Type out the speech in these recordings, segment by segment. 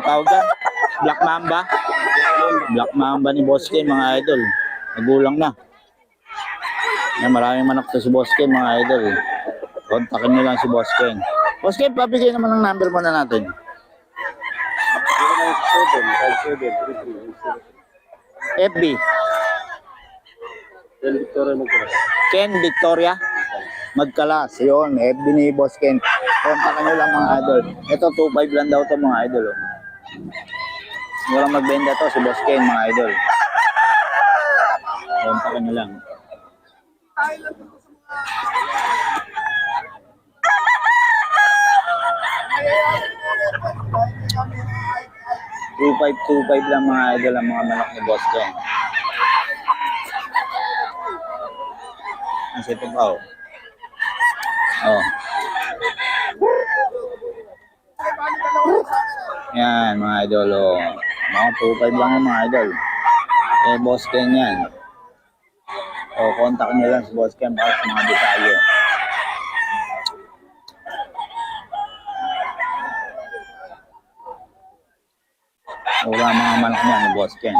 tawag dyan? Black Mamba. Black Mamba ni Boss Ken, mga idol. Nagulang na. Yan, maraming manok to si Boss Ken, mga idol. Kontakin nyo lang si Boss Ken. Boss Ken, pabigay naman ng number mo na natin. 0967 FB, Then Victoria Magkalas. Ken Victoria. Magkalas. Yun, FB ni Boss Ken. Kontakin nyo lang mga idol. Ito, 2.5 lang daw to mga idol. Oh. Walang magbenta to si Boss Ken, mga idol. Kontakin nyo lang. Two five two five lang mga idol ang mga manok ni Boss Ken. Ang ito pa oh. Oh. Yan mga idol oh. Mga 2.5 lang yung mga idol. Eh Boss Ken yan. O contact nyo lang si Boss Ken para sa mga detalye. Wala mga manok niya ni Boss Ken.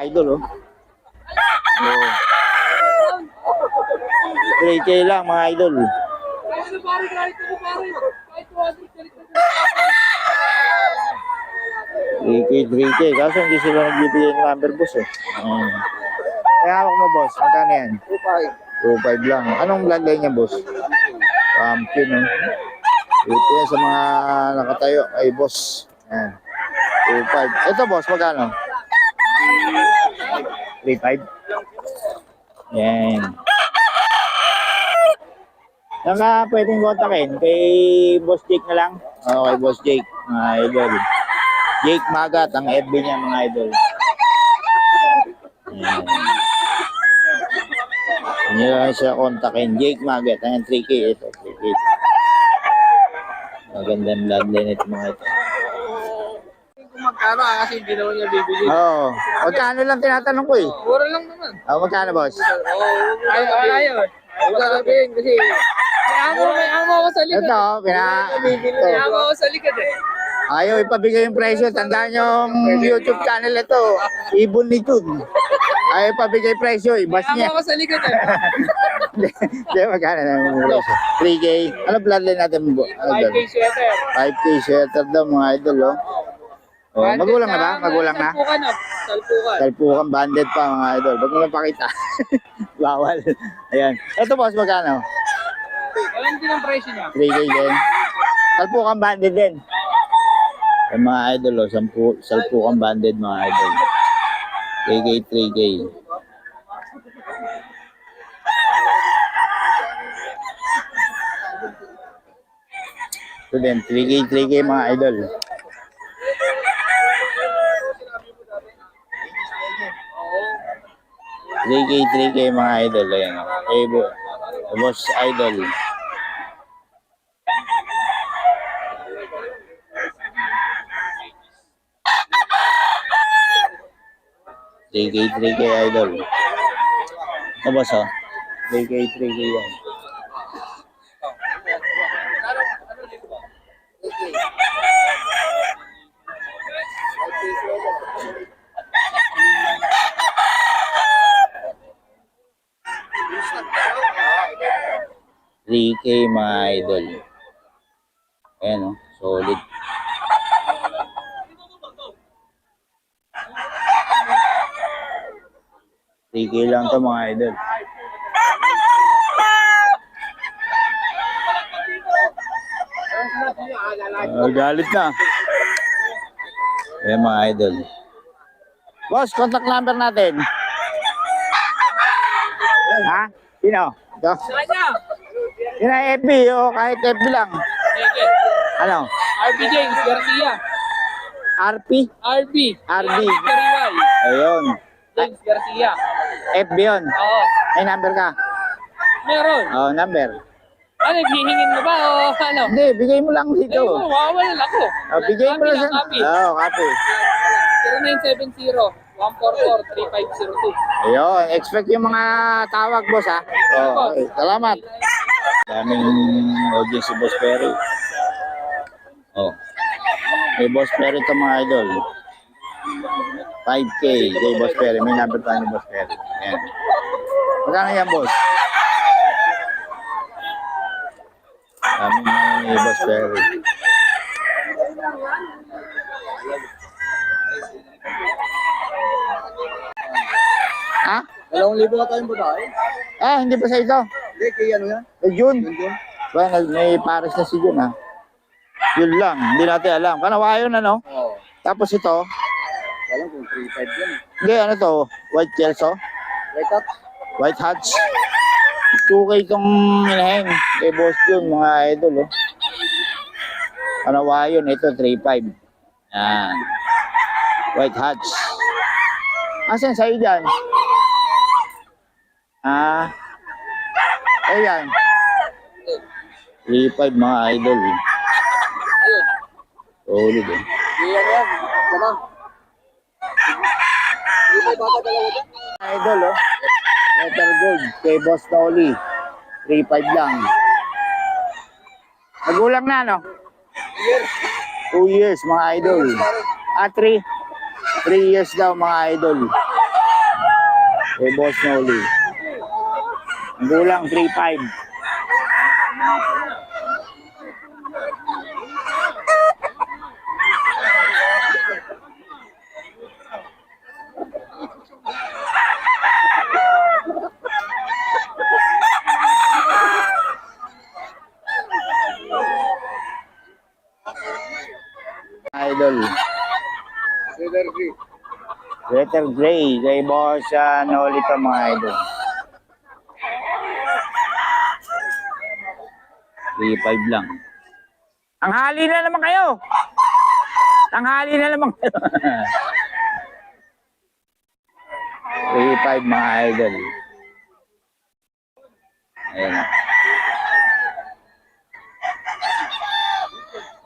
Idol oh. Oh. 3K lang mga idol. Three K, 3K. Kaso hindi sila nagbibigay ng number boss eh. Um, kaya hawak mo boss, magkano yan? 2.5 lang. Anong bloodline niya boss? Pumpkin oh. Ito yan sa mga nakatayo ay boss. Yan. 2.5. Ito boss, magkano? 3.5. Yan. Saan ka pwedeng kontakin? Kay Boss Jake na lang? Oo, kay Boss Jake, mga idol. Jake Magat, ang FB niya, mga idol. Yan. Hindi lang siya kontakin. Jake Magat, ayan 3K. Ito, 3K. Magandang bloodline ito, mga ito. Ah, kasi hindi naman niya bibili. Oo. Magkano lang tinatanong ko eh. Mura lang naman. Oh, magkano, boss? Oo, ayaw, ayaw. Huwag sasabihin kasi may amo, may amo ako sa likod. Ito, pina... May amo ako sa likod eh. Ayaw ipabigay yung presyo. Tandaan yung YouTube channel ito. Ibon ni Jun. Ayaw ipabigay presyo. Ibas May amo niya. ako sa likod eh. Hindi, magkano na yung presyo? 3K. Ano bloodline natin? Ano 5K doon? sweater. 5K shelter daw mga idol. Oh. Oh, magulang na ba? Magulang na? Salpukan na. Salpukan. Salpukan banded pa mga idol. Ba't mo lang pakita? Bawal. Ayan. Ito boss, magkano? Alam din ang presyo niya. 3K din. Salpukan banded din. Yung mga idol, oh, sampu, salpukan banded mga idol. 3K, 3K. Ito din, 3K, 3K mga idol. 3K, 3K mga idol. Ayan, oh. Eh, bo- boss idol. Three K, three K idol. Ito boss oh. Three K, three K yan. Three K mga idol. Ayan oh. Solid. K lang to mga idol. Ah, galit na. Ayan mga idol. Boss, contact number natin. Ha? Sino? Ito? Kanya. Sino FB o kahit FB lang? Eke. Ano? RB James Garcia. RP? RB. RB. Riway. Ayun. James Garcia. FB yun. Oo. May number ka? Meron. Oh, number. Ano, hihingin mo ba o ano? Hindi, bigay mo lang dito. mawawalan ako. Oh, bigay mo lang sa... Copy. Oo, copy. 0970-144-3502. Ayun, expect yung mga tawag, boss, ha? Oh, okay. Salamat. Daming audience si Boss Perry. Oh. May Boss Perry ito mga idol. 5K kay Boss Perry. May number tayo ni Boss Perry. Ayan. Magkano yan, boss? Daming mga ni Boss Perry. Ha? Dalawang libo na tayong babae. Ah, hindi pa sa ito. Hindi, kay ano yan? Eh, yun. Ba, may pares na si Jun ha. Yun lang, hindi natin alam. Kanawayon ano? Oo. Tapos ito, Alam kung 3-5 yan. hindi ano to, white kelso, Right up. white hats. 2K itong inahin. Kay boss Jun, mga idol oh. Kanawayon, ito 3.5. Yan. White hats. Asan sa'yo dyan? Ah. Ayan. 3.5 mga idol. eh. Ayun. Solid eh. Kay ano yan? Dyan. Idol, oh. Letter gold kay Boss Noli. 3.5 lang. Nagulang na, no? Years. 2 years, mga idol. Ah, 3. 3 years daw, mga idol. Kay Boss Noli. Nagulang, 3.5. Letter gray kay Boss uh, Noli to, mga idol. 3.5 lang. Ang hali na naman kayo. Tanghali na naman kayo. 3.5 mga idol. Ayan.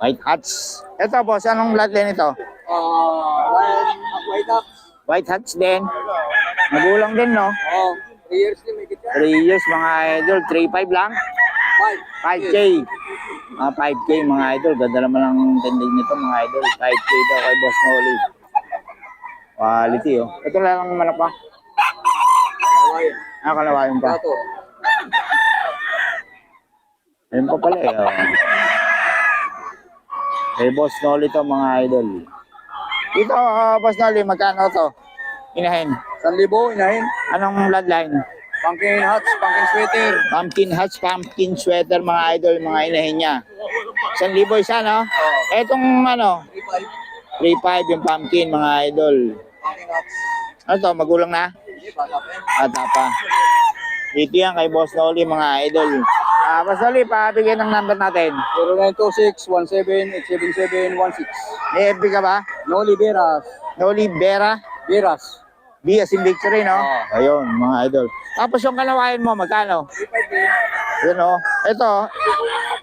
White hats. Ito boss, anong bloodline ito? Ah, Ryan, White up. White hats din. Magulang din, no? Oo. 3 years din, may kita. 3 years mga idol. 3.5 lang. 5. 5K. Mga 5K mga idol. Ganda naman ang tindig nito mga idol. 5K daw kay Boss Noli. Quality oh. Ito lang ang manok pa. Hawaii. Ah, kalawayan pa. Gato. Ayun pa pala eh. Oh. Kay Boss Noli to mga idol. Ito, Boss Noli, magkano to? Inahin. 1,000, inahin. Anong bloodline? Pumpkin hats, pumpkin sweater. Pumpkin hats, pumpkin sweater mga idol, mga inahin niya. 1,000 isa, no? Oo. Etong ano, 3-5. 3.5 yung pumpkin mga idol. Pumpkin hats. Ano to, magulang na? Bata pa. Dito yan kay Boss Noli mga idol. Ah, Boss Noli, pabigyan ng number natin. 0926-17-877-16. May FB ka ba? Noli Veras. Noli Vera? Veras. B as in victory, no? Oo. Ayun, mga idol. Tapos yung kalawain mo, magkano? 3-5 din. Yun, oh. Ito,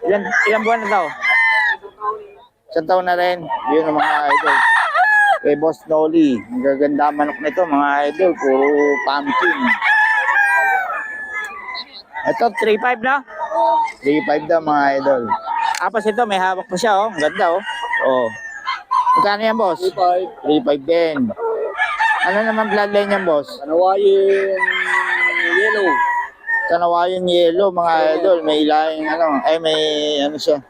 ilan, ilang buwan na daw? Isang taon na rin. Yun ang mga idol. Kay Boss Noli. Ang gaganda manok nito, mga idol. Puro pumpkin. Ito, 3.5 na? 3.5 daw, mga idol. Tapos ito, may hawak pa siya, oh. Ang ganda, oh. Oh. Magkano yan, boss? 3-5. 3.5 din. Ano naman bloodline yan, boss? Kanawayin yellow. Kanawayan yellow, mga idol. May ilang, ano, ay may, ano siya.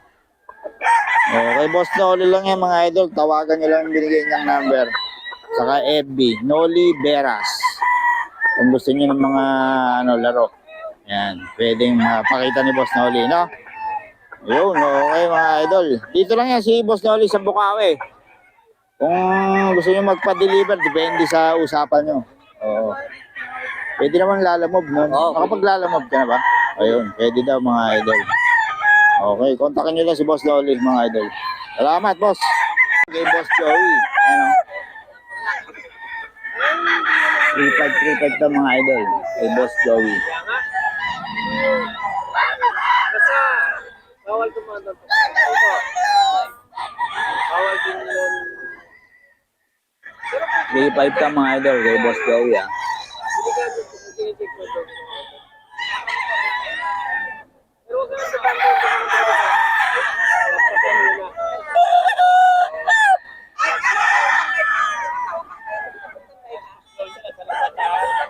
Okay, boss Noli lang yan, mga idol. Tawagan nyo lang yung binigay niyang number. Saka FB, Noli Beras. Kung gusto niyo ng mga, ano, laro. Yan, pwedeng mapakita ni Boss Noli, no? Yun, okay mga idol. Dito lang yan si Boss Noli sa Bukawi. Kung gusto niyo magpa-deliver, depende sa usapan nyo. Oo. Pwede naman lalamob, no? Oo. Nakapag-lalamob ka na ba? Ayun, pwede daw mga idol. Okay, kontakin nyo lang si Boss Loli, mga idol. Salamat, boss. Kay Boss Joey. Ano? 3535 daw mga idol. Kay Boss Joey. Bawal din yun. 3-5 ka mga idol kay Boss Joey ah. Na.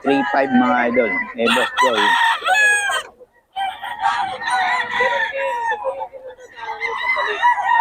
3-5 mga idol kay Boss Joey.